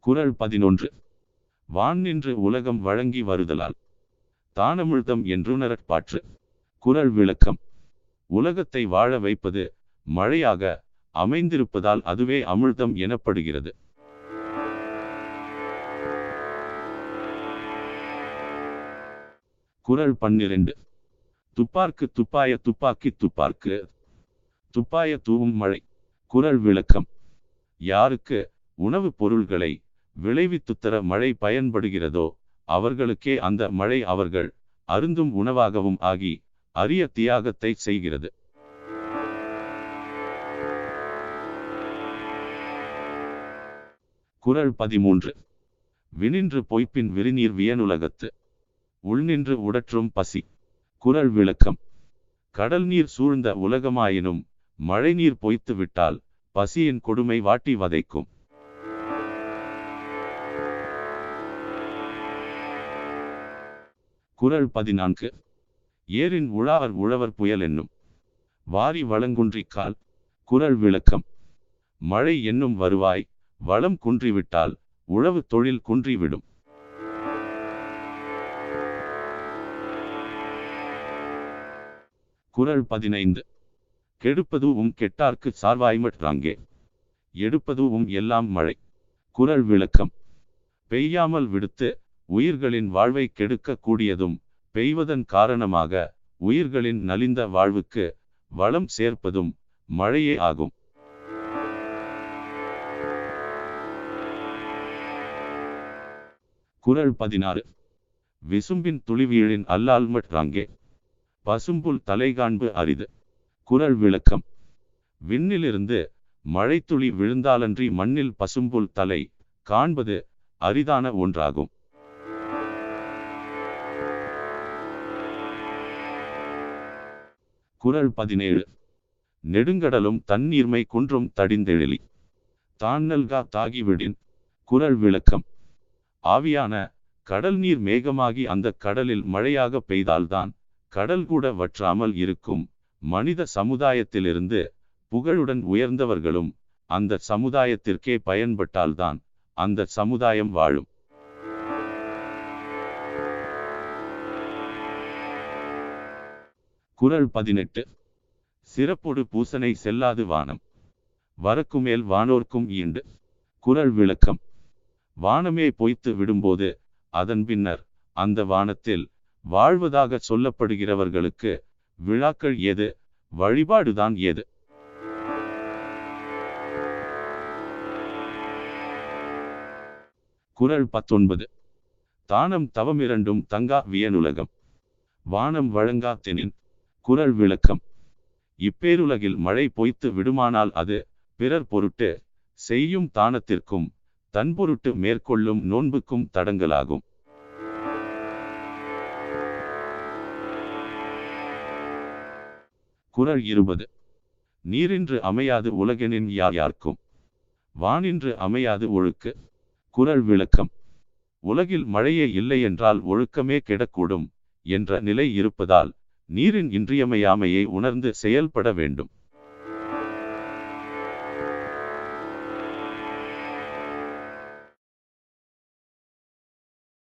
குரல் பதினொன்று. வான் நின்று உலகம் வழங்கி வருதலால். தானமிழ்தம் என்றுணரற்பாற்று குரல் விளக்கம். உலகத்தை வாழ வைப்பது மழையாக அமைந்திருப்பதால் அதுவே அமிழ்தம் எனப்படுகிறது. குறள் பன்னிரண்டு. துப்பார்க்கு துப்பாய துப்பாக்கி துப்பார்க்கு. துப்பாய தூவும் மழை. குரல் விளக்கம். யாருக்கு உணவுப் பொருள்களை விளைவித்துத்தர மழை பயன்படுகிறதோ? அவர்களுக்கே அந்த மழை அவர்கள் அருந்தும் உணவாகவும் ஆகி அரிய தியாகத்தை செய்கிறது. குறள் பதிமூன்று. வினின்று பொய்ப்பின் விரிநீர் வியனுலகத்து. உள்நின்று உடற்றும் பசி. குரல் விளக்கம். கடல் நீர் சூழ்ந்த உலகமாயினும் மழைநீர் பொய்த்து விட்டால் பசியின் கொடுமை வாட்டி வதைக்கும். குரல் பதினான்கு. ஏரின் உழாவர் உழவர் புயல் என்னும். வாரி வளங்குன்றிக்கால் குரல் விளக்கம். மழை என்னும் வருவாய் வளம் குன்றிவிட்டால் உழவு தொழில் குன்றிவிடும். குரல் பதினைந்து. கெடுப்பதுவும் கெட்டார்க்கு சார்வாய்மற்றாங்கே எடுப்பதுவும் எல்லாம் மழை. குரல் விளக்கம். பெய்யாமல் விடுத்து உயிர்களின் வாழ்வை கெடுக்க கூடியதும் பெய்வதன் காரணமாக உயிர்களின் நலிந்த வாழ்வுக்கு வளம் சேர்ப்பதும் மழையே ஆகும். குரல் பதினாறு. விசும்பின் துளிவியலின் அல்லால்மட் அல்லால்மற்றாங்கே பசும்புல் தலைகாண்பு அரிது. குறள் விளக்கம். விண்ணிலிருந்து மழைத்துளி விழுந்தாலன்றி மண்ணில் பசும்புல் தலை காண்பது அரிதான ஒன்றாகும். குரல் பதினேழு. நெடுங்கடலும் தண்ணீர்மை குன்றும் தடிந்தெழிலி. தாண்நல்கா தாகிவிடின் குரல் விளக்கம். ஆவியான கடல் நீர் மேகமாகி அந்த கடலில் மழையாக பெய்தால்தான் கடல் கூட வற்றாமல் இருக்கும். மனித சமுதாயத்திலிருந்து புகழுடன் உயர்ந்தவர்களும் அந்த சமுதாயத்திற்கே பயன்பட்டால்தான் அந்த சமுதாயம் வாழும். குரல் பதினெட்டு. சிறப்பொடு பூசனை செல்லாது வானம். வரக்குமேல் வானோர்க்கும் ஈண்டு. குறள் விளக்கம். வானமே பொய்த்து விடும்போது அதன் பின்னர் அந்த வானத்தில் வாழ்வதாக சொல்லப்படுகிறவர்களுக்கு விழாக்கள் எது? வழிபாடுதான் எது? குறள் பத்தொன்பது. தானம் தவமிரண்டும் தங்கா வியனுலகம். வானம் வழங்கா தெனின். குரல் விளக்கம். இப்பேருலகில் மழை பொய்த்து விடுமானால் அது பிறர் பொருட்டு செய்யும் தானத்திற்கும் தன் பொருட்டு மேற்கொள்ளும் நோன்புக்கும் தடங்கலாகும். குறள் இருபது. நீரின்று அமையாது உலகெனின் யார் யார்க்கும்? வானின்று அமையாது ஒழுக்கு. குரல் விளக்கம். உலகில் மழையே இல்லை என்றால் ஒழுக்கமே கெடக்கூடும் என்ற நிலை இருப்பதால் நீரின் இன்றியமையாமையை உணர்ந்து செயல்பட வேண்டும்.